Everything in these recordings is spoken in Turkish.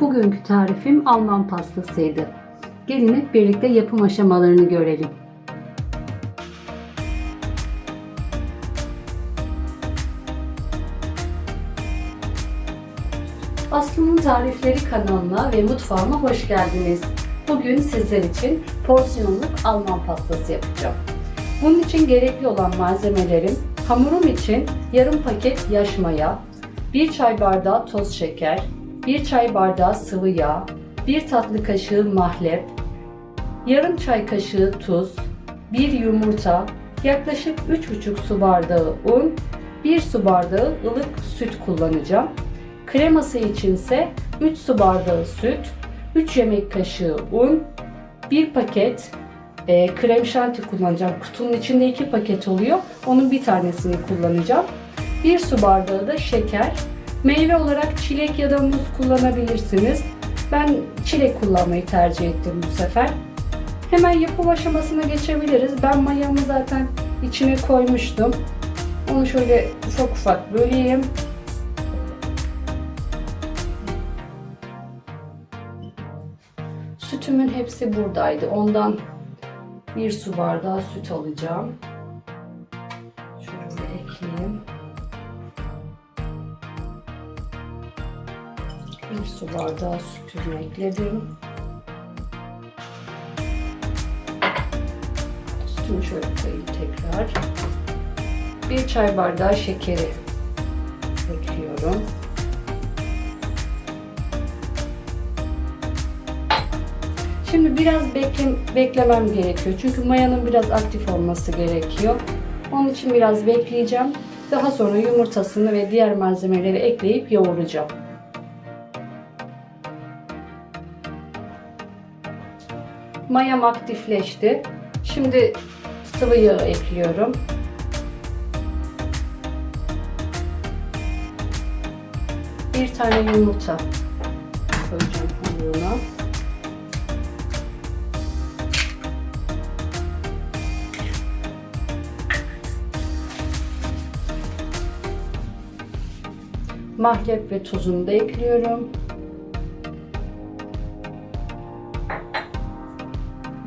Bugünkü tarifim Alman pastasıydı. Gelin hep birlikte yapım aşamalarını görelim. Aslı'nın Tarifleri kanalına ve mutfağıma hoş geldiniz. Bugün sizler için porsiyonluk Alman pastası yapacağım. Bunun için gerekli olan malzemelerim hamurum için yarım paket yaş maya, 1 çay bardağı toz şeker, 1 çay bardağı sıvı yağ, 1 tatlı kaşığı mahlep, yarım çay kaşığı tuz, 1 yumurta, yaklaşık 3,5 su bardağı un, 1 su bardağı ılık süt kullanacağım. Kreması içinse 3 su bardağı süt, 3 yemek kaşığı un, 1 paket e, krem şanti kullanacağım. Kutunun içinde 2 paket oluyor. Onun bir tanesini kullanacağım. 1 su bardağı da şeker. Meyve olarak çilek ya da muz kullanabilirsiniz. Ben çilek kullanmayı tercih ettim bu sefer. Hemen yapım aşamasına geçebiliriz. Ben mayamı zaten içine koymuştum. Onu şöyle ufak ufak böleyim. Sütümün hepsi buradaydı. Ondan bir su bardağı süt alacağım. Bardağı sütümü ekledim. Sütümü şöyle koyayım tekrar. Bir çay bardağı şekeri ekliyorum. Şimdi biraz bekle, beklemem gerekiyor. Çünkü mayanın biraz aktif olması gerekiyor. Onun için biraz bekleyeceğim. Daha sonra yumurtasını ve diğer malzemeleri ekleyip yoğuracağım. Mayam aktifleşti. Şimdi sıvı yağ ekliyorum. Bir tane yumurta koyacağım hamuruna. Mahlep ve tuzunu da ekliyorum.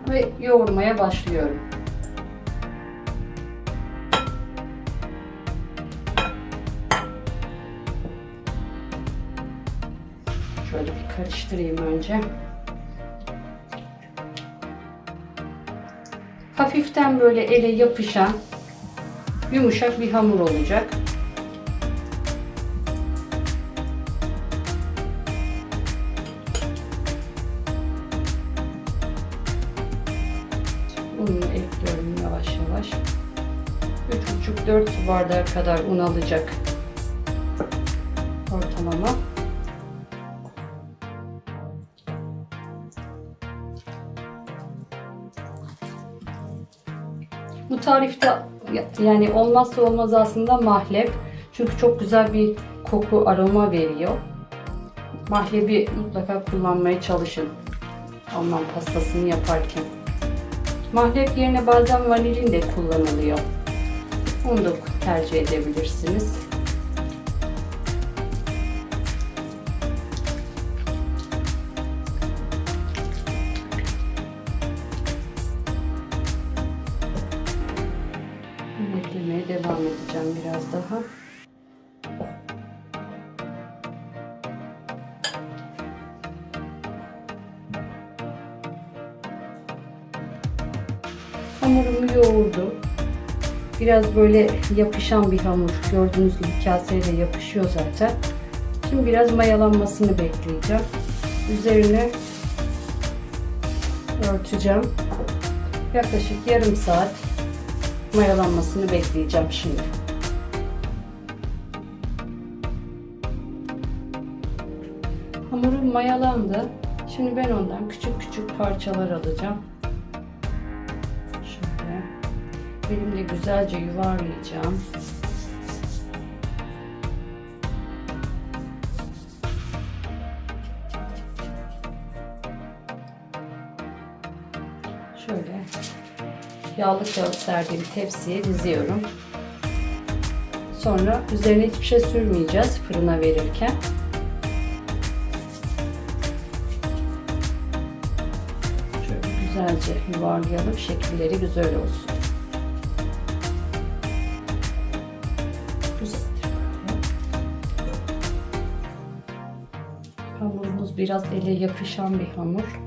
Ve yoğurmaya başlıyorum. Şöyle bir karıştırayım önce. Hafiften böyle ele yapışan yumuşak bir hamur olacak. Ekliyorum yavaş yavaş. 3,5-4 su bardağı kadar un alacak ortalama. Bu tarifte yani olmazsa olmaz aslında mahlep. Çünkü çok güzel bir koku, aroma veriyor. Mahlebi mutlaka kullanmaya çalışın. Alman pastasını yaparken. Mahlep yerine bazen vanilin de kullanılıyor. Onu da tercih edebilirsiniz. Hamurumu yoğurdu. Biraz böyle yapışan bir hamur. Gördüğünüz gibi kaseye de yapışıyor zaten. Şimdi biraz mayalanmasını bekleyeceğim. Üzerine örteceğim. Yaklaşık yarım saat mayalanmasını bekleyeceğim şimdi. Hamurum mayalandı. Şimdi ben ondan küçük küçük parçalar alacağım. Elimle güzelce yuvarlayacağım. Şöyle yağlı kağıt serdiğim tepsiye diziyorum. Sonra üzerine hiçbir şey sürmeyeceğiz fırına verirken. Şöyle güzelce yuvarlayalım şekilleri güzel olsun. Biraz ele yapışan bir hamur.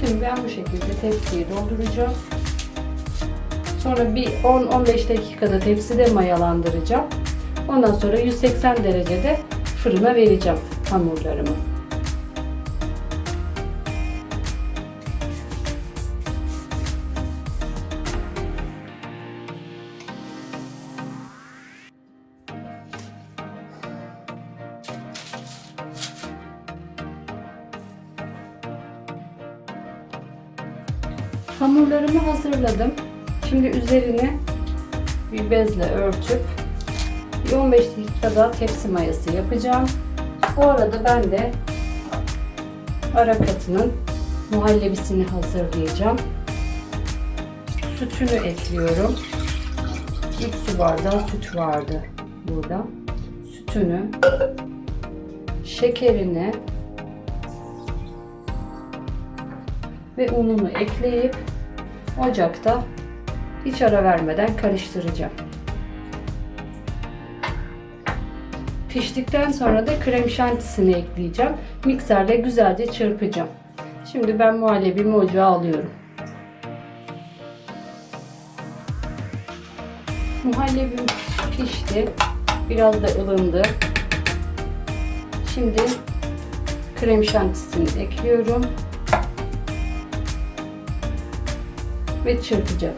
Şimdi ben bu şekilde tepsiyi dolduracağım. Sonra bir 10-15 dakikada tepside mayalandıracağım. Ondan sonra 180 derecede fırına vereceğim hamurlarımı. Hamurlarımı hazırladım. Şimdi üzerine bir bezle örtüp bir 15 dakikada tepsi mayası yapacağım. Bu arada ben de ara katının muhallebisini hazırlayacağım. Sütünü ekliyorum. 3 su bardağı süt vardı burada. Sütünü, şekerini ve ununu ekleyip ocakta hiç ara vermeden karıştıracağım. Piştikten sonra da krem şantisini ekleyeceğim. Mikserde güzelce çırpacağım. Şimdi ben muhallebimi ocağa alıyorum. Muhallebim pişti. Biraz da ılındı. Şimdi krem şantisini ekliyorum. Ve çırpacağım.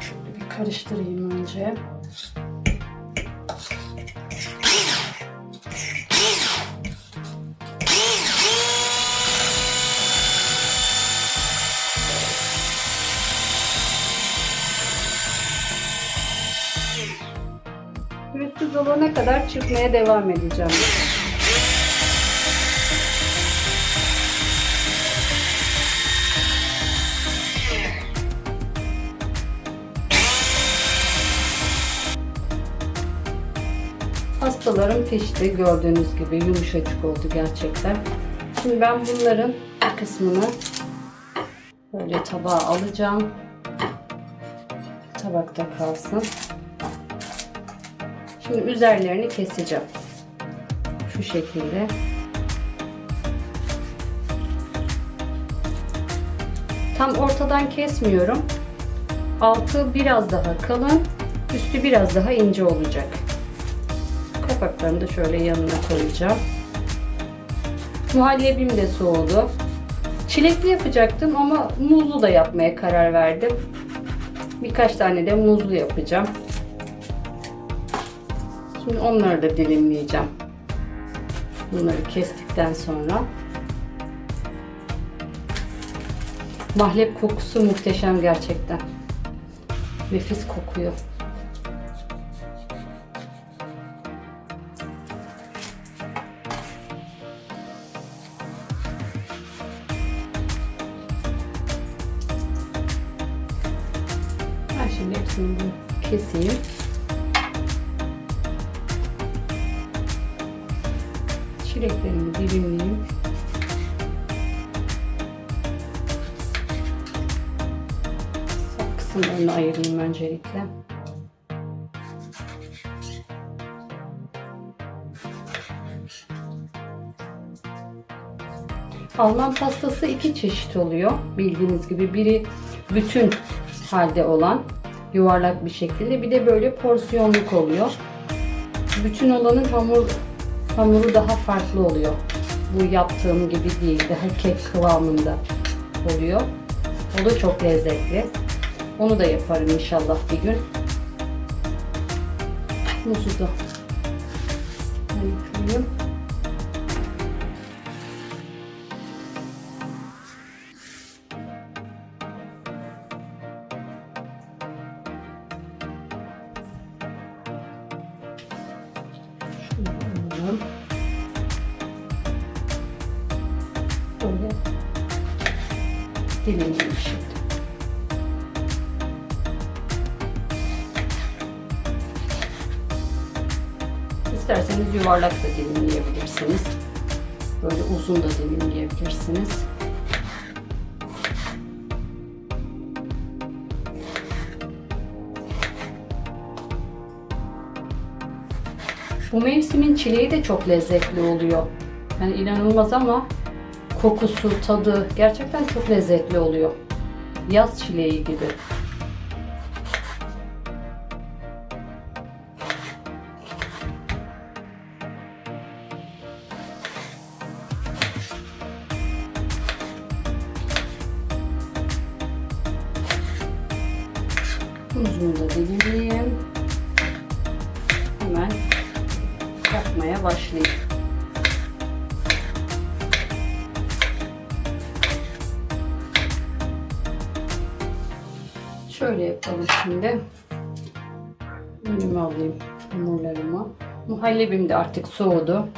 Şöyle bir karıştırayım önce. Pürüzsüz olana kadar çırpmaya devam edeceğim. Pastalarım pişti. Gördüğünüz gibi yumuşacık oldu gerçekten. Şimdi ben bunların kısmını böyle tabağa alacağım. Tabakta kalsın. Şimdi üzerlerini keseceğim. Şu şekilde. Tam ortadan kesmiyorum. Altı biraz daha kalın, üstü biraz daha ince olacak. Kapaklarını da şöyle yanına koyacağım. Muhallebim de soğudu. Çilekli yapacaktım ama muzlu da yapmaya karar verdim. Birkaç tane de muzlu yapacağım. Şimdi onları da dilimleyeceğim. Bunları kestikten sonra. Mahlep kokusu muhteşem gerçekten. Nefis kokuyor. Çileklerimi dilimleyeyim. Sap kısımlarını ayırayım öncelikle. Alman pastası iki çeşit oluyor. Bildiğiniz gibi biri bütün halde olan yuvarlak bir şekilde bir de böyle porsiyonluk oluyor. Bütün olanın hamur hamuru daha farklı oluyor. Bu yaptığım gibi değil, daha kek kıvamında oluyor. O da çok lezzetli. Onu da yaparım inşallah bir gün. Muzu da ayıklayayım. Dilimleyeyim şimdi. İsterseniz yuvarlak da dilimleyebilirsiniz. Böyle uzun da dilimleyebilirsiniz. Bu mevsimin çileği de çok lezzetli oluyor. Yani inanılmaz ama kokusu, tadı gerçekten çok lezzetli oluyor. Yaz çileği gibi. Tuzunu da dilimleyeyim. Hemen yapmaya başlayayım. Şöyle yapalım şimdi. Önüme alayım hamurlarımı. Muhallebim de artık soğudu.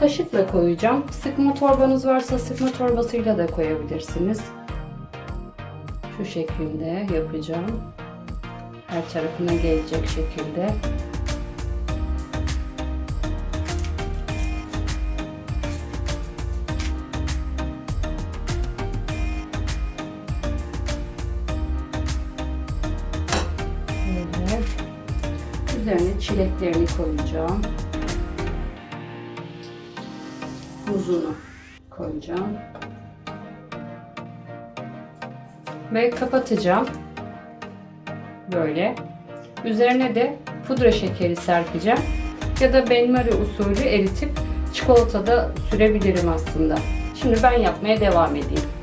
Kaşıkla koyacağım. Sıkma torbanız varsa sıkma torbasıyla da koyabilirsiniz. Şu şekilde yapacağım. Her tarafına gelecek şekilde. Üzerine çileklerini koyacağım. Muzunu koyacağım. Ve kapatacağım. Böyle. Üzerine de pudra şekeri serpeceğim. Ya da benmari usulü eritip çikolatada sürebilirim aslında. Şimdi ben yapmaya devam edeyim.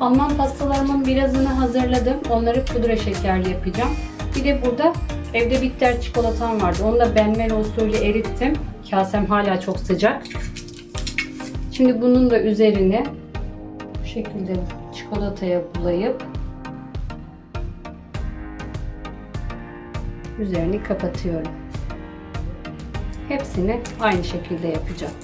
Alman pastalarımın birazını hazırladım. Onları pudra şekerli yapacağım. Bir de burada evde bitter çikolatam vardı. Onu da benmari usulü erittim. Kasem hala çok sıcak. Şimdi bunun da üzerine bu şekilde çikolataya bulayıp üzerini kapatıyorum. Hepsini aynı şekilde yapacağım.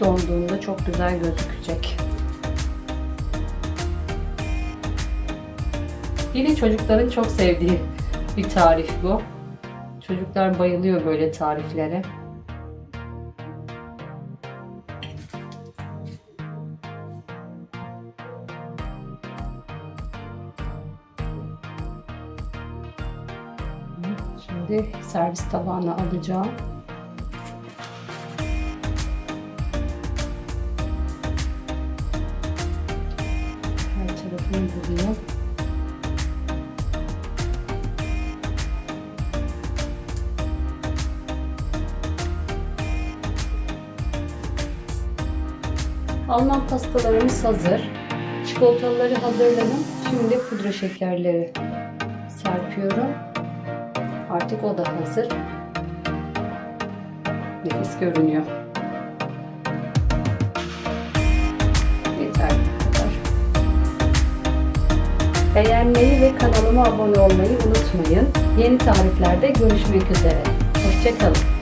Donduğunda çok güzel gözükecek. Yine çocukların çok sevdiği bir tarif bu. Çocuklar bayılıyor böyle tariflere. Şimdi servis tabağına alacağım. Bulayım. Alman pastalarımız hazır. Çikolataları hazırladım. Şimdi pudra şekerleri serpiyorum. Artık o da hazır. Nefis görünüyor. Beğenmeyi ve kanalıma abone olmayı unutmayın. Yeni tariflerde görüşmek üzere. Hoşçakalın.